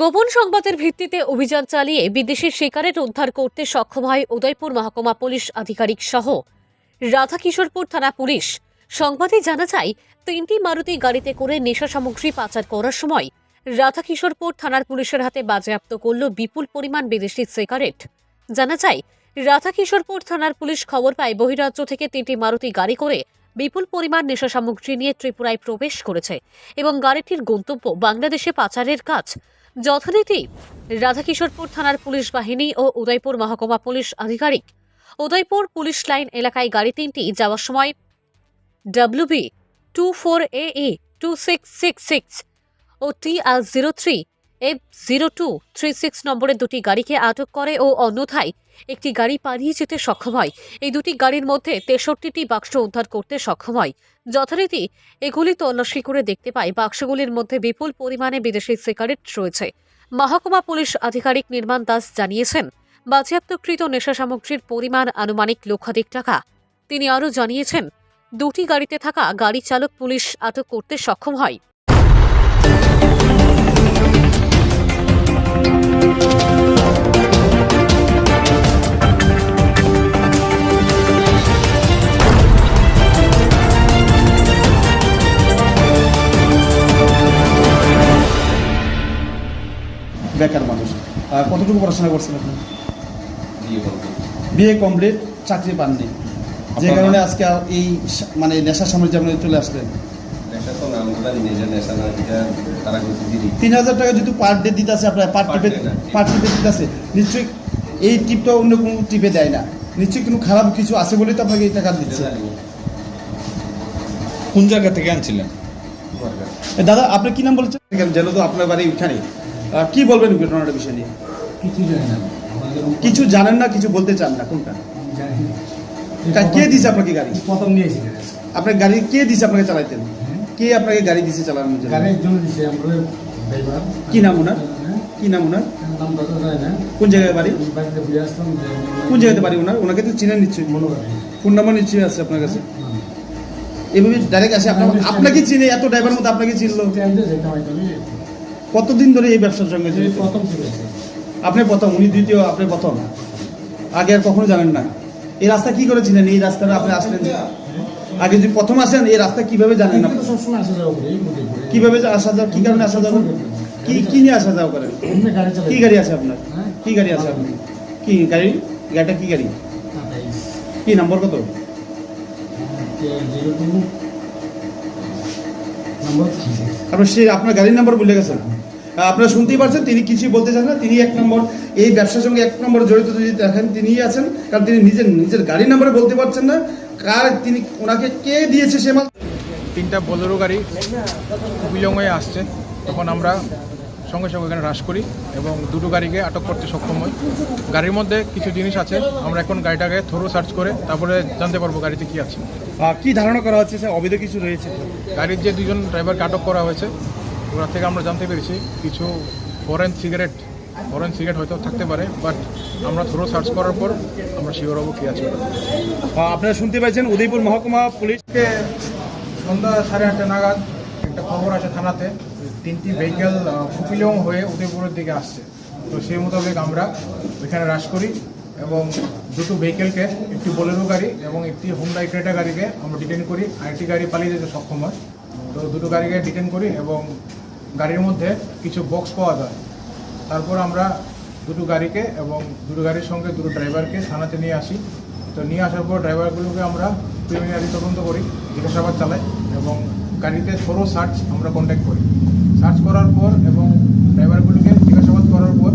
গোপন সংবাদের ভিত্তিতে অভিযান চালিয়ে বিদেশি শিকারের উদ্ধার করতে সক্ষম হয় উদয়পুর মহকুমা পুলিশ আধিকারিক সহ। রাধাকিশোরপুর থানা পুলিশ। সংবাদে জানা যায়, তিনটি মারুতি গাড়িতে করে নেশা সামগ্রী পাচার করার সময় রাধাকিশোরপুর থানার পুলিশের হাতে বাজেয়াপ্ত করল বিপুল পরিমাণ বিদেশি সিগারেট। জানা যায়, রাধাকিশোরপুর থানার পুলিশ খবর পায় বহিরাজ্য থেকে তিনটি মারুতি গাড়ি করে বিপুল পরিমাণ নেশা সামগ্রী নিয়ে ত্রিপুরায় প্রবেশ করেছে এবং গাড়িটির গন্তব্য বাংলাদেশে পাচারের কাজ। যথারীতি রাধাকিশোরপুর থানার পুলিশ বাহিনী ও উদয়পুর মহকুমা পুলিশ আধিকারিক। উদয়পুর পুলিশ লাইন এলাকায় গাড়ি তিনটি যাওয়ার সময় WB two four A A two six six six O T R zero three F zero two three six নম্বরের দুটি গাড়িকে আটক করে ও অন্যথায় একটি গাড়ি পালিয়ে যেতে সক্ষম হয়। এই দুটি গাড়ির মধ্যে তেষট্টিটি বাক্স উদ্ধার করতে সক্ষম হয়। যথারীতি এগুলি তল্লাশি করে দেখতে পায়। বাক্সগুলির মধ্যে বিপুল পরিমাণে বিদেশি সিগারেট রয়েছে। মহকুমা পুলিশ আধিকারিক নির্মাণ দাস জানিয়েছেন, বাজেয়াপ্তকৃত নেশা সামগ্রীর পরিমাণ আনুমানিক লক্ষাধিক টাকা। তিনি আরও জানিয়েছেন, দুটি গাড়িতে থাকা গাড়ি চালক পুলিশ আটক করতে সক্ষম হয়। বেকার মানুষ। কতটুকু পড়াশোনা করছেন আপনি? বিয়ে বিএ কমপ্লিট চাকরি পাননি। যে কারণে? আজকে এই মানে নেশার সামনে আপনি চলে আসলেন। নেশা নেশা তিন হাজার টাকা যদি পার ডে দিতেছে আপনার পার টিপে। পার টিপে দিতেছে। নিশ্চয়ই এই টিপটা অন্য কোনো টিপে দেয় না। নিশ্চয়ই কোনো খারাপ কিছু আছে বলেই তো আপনাকে এই টাকা দিচ্ছে। কোন জায়গা থেকে আনছিলেন? দাদা আপনি কি নাম বলছেন? বলেছেন তো আপনার বাড়ি আহ, কি বলবেন ঘটনাটা বিষয় নিয়ে? কিছু জানি না। কিছু জানেন না কিছকিছু বলতে চান না কোনটা। কা- দিছে আপনাকে গাড়ি? প্রথম নিয়েছি আপনার গাড়ি কে দিছে আপনাকে চালাইতেন কে আপনাকে গাড়ি দিছে চালানোর জন্য? গাড়ির জন্য দিছে আমরা কি নাম ওনার? কি নাম ওনার? কোন জায়গায় বাড়ি? কোন জায়গাতে বাড়ি ওনার? ওনাকে তো মনে করি ফোন নাম্বার নিশ্চয়ই আছে আপনার কাছে? এভাবে ডাইরেক্ট আসে? আপনার আপনাকে চিনে এত ড্রাইভার মতো আপনাকে চিনলো? কতদিন ধরে এই ব্যবসার সঙ্গে জড়িত? প্রথম আপনি প্রথম উনি দ্বিতীয় আপনি প্রথম। আগে আর কখনো জানেন না। এই রাস্তা কি করে চিনেন এই রাস্তাটা আপনি আসলেন? আগে যদি প্রথম আসেন এই রাস্তা কীভাবে জানেন না কীভাবে আসা যাওয়া কি কারণে আসা যাওয়া করেন? কি কি নিয়ে আসা যাওয়া করেন কি গাড়ি আছে আপনার? হ্যাঁ? কি গাড়ি আছে আপনার? কি গাড়ি? গাড়িটা কি গাড়ি? কি নাম্বার কত? নম্বর আপনার সে আপনার গাড়ির নাম্বার বলে গেছেন আপনারা শুনতেই পারছেন, তিনি কিছুই বলতে চান না, তিনি এক নম্বর। এই ব্যবসার সঙ্গে এক নম্বর জড়িত যদি দেখেন, তিনিই আছেন, কারণ তিনি নিজের নিজের গাড়ির নাম্বার বলতে পারছেন না। কার, তিনি, ওনাকে কে দিয়েছে সে মাল তিনটা বোলেরো গাড়ি বিলং হয়ে আসছে। তখন আমরা সঙ্গে সঙ্গে এখানে হ্রাস করি এবং দুটো গাড়িকে আটক করতে সক্ষম হই। গাড়ির মধ্যে কিছু জিনিস আছে আমরা এখন গাড়িটাকে থ্রো সার্চ করে তারপরে জানতে পারব গাড়িতে কি আছে। কি ধারণা করা হচ্ছে স্যার? অবৈধ কিছু রয়েছে? গাড়ির যে দুজন ড্রাইভারকে আটক করা হয়েছে ওরা থেকে আমরা জানতে পেরেছি কিছু ফরেন সিগারেট ফরেন সিগারেট হয়তো থাকতে পারে বাট আমরা থ্রো সার্চ করার পর আমরা শিওর হব কি আছে। আপনারা শুনতে পাচ্ছেন উদয়পুর মহকুমা পুলিশকে সন্ধ্যা সাড়ে আটটা নাগাদ একটা খবর আছে থানাতে তিনটি ভেহিকেল ফুপিলং হয়ে উদয়পুরের দিকে আসছে। তো সেই মোতাবেক আমরা ওইখানে হ্রাস করি এবং দুটো ভেহিকেলকে একটি বোলেরো গাড়ি এবং একটি হুন্ডাই ক্রেটা গাড়িকে আমরা ডিটেন করি। আরেকটি গাড়ি পালিয়ে যেতে সক্ষম হয়। তো দুটো গাড়িকে ডিটেন করি এবং গাড়ির মধ্যে কিছু বক্স পাওয়া যায়। তারপর আমরা দুটো গাড়িকে এবং দুটো গাড়ির সঙ্গে দুটো ড্রাইভারকে থানাতে নিয়ে আসি। তো নিয়ে আসার পর ড্রাইভারগুলোকে আমরা প্রিলিমিনারি তদন্ত করি, জিজ্ঞাসাবাদ চালাই এবং গাড়িতে থরো সার্চ আমরা কন্ট্যাক্ট করি। সার্চ করার পর এবং ড্রাইভারগুলোকে জিজ্ঞাসাবাদ করার পর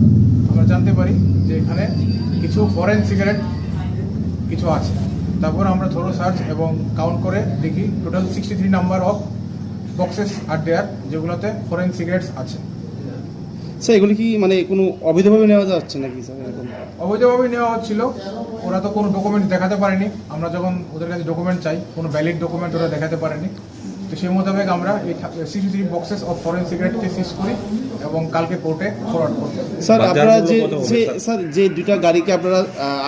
আমরা জানতে পারি যে এখানে কিছু ফরেন সিগারেট কিছু আছে। তারপর আমরা থরো সার্চ এবং কাউন্ট করে দেখি total sixty three number of boxes are there যেগুলোতে ফরেন সিগারেটস আছে। স্যার এগুলি কি মানে কোনো অবৈধভাবে নেওয়া যাচ্ছে নাকি স্যার এরকম? অবৈধভাবে নেওয়া হচ্ছিল। ওরা তো কোনো ডকুমেন্ট দেখাতে পারেনি। আমরা যখন ওদের কাছে ডকুমেন্ট চাই কোনো ভ্যালিড ডকুমেন্ট ওরা দেখাতে পারেনি। তো সেই মোতাবেক আমরা এই sixty three boxes of foreign সিগারেটকে seize করি এবং কালকে কোর্টে ফরওয়ার্ড করি স্যার আপনারা যে যে স্যার? স্যার যে দুটা গাড়িকে আপনারা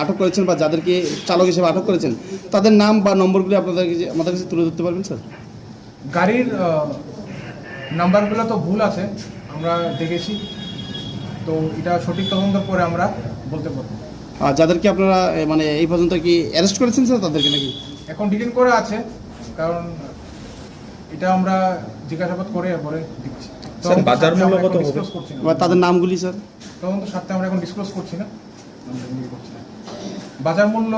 আটক করেছেন বা যাদেরকে চালক হিসেবে আটক করেছেন তাদের নাম বা নম্বরগুলো আপনাদের কাছে আমাদের কাছে তুলে ধরতে পারবেন স্যার? গাড়ির নাম্বারগুলো তো ভুল আছে আমরা দেখেছি। তো এটা সঠিক তদন্ত করে আমরা বলতে পারব। আর যাদেরকে আপনারা মানে এই পর্যন্ত কি অ্যারেস্ট করেছেন স্যার তাদেরকে নাকি? এখন ডিটেন করা আছে কারণ এটা আমরা জিজ্ঞাসাবাদ করে দিচ্ছি স্যার, বাজার মূল্য কত হবে? তাদের নামগুলি স্যার। তদন্ত সাথে আমরা এখন ডিসক্লোজ করছি না। বাজার মূল্য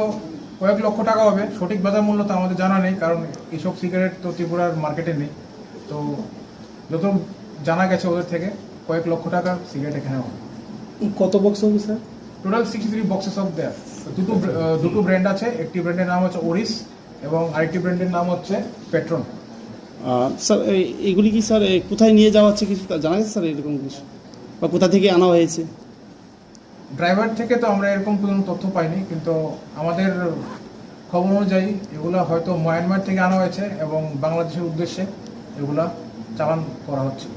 কয়েক লক্ষ টাকা হবে। সঠিক বাজার মূল্য তো আমাদের জানা নেই কারণ এইসব সিগারেট তো ত্রিপুরার মার্কেটে নেই। তো যত জানা গেছে ওদের থেকে কয়েক লক্ষ টাকা সিগারেট এখানে হবে। কত বক্স হবে sir? Total sixty three boxes of there দুটো দুটো ব্র্যান্ড আছে। একটি ব্র্যান্ডের নাম হচ্ছে ওরিস এবং আরেকটি ব্র্যান্ডের নাম হচ্ছে পেট্রন স্যার এইগুলি কি স্যার কোথায় নিয়ে যাওয়া হচ্ছে কিছু জানা গেছে স্যার এরকম কিছু? বা কোথা থেকে আনা হয়েছে? ড্রাইভার থেকে তো আমরা এরকম কোনো তথ্য পাইনি, কিন্তু আমাদের খবর অনুযায়ী এগুলো হয়তো মায়ানমার থেকে আনা হয়েছে এবং বাংলাদেশের উদ্দেশ্যে এগুলা চালান করা হচ্ছে।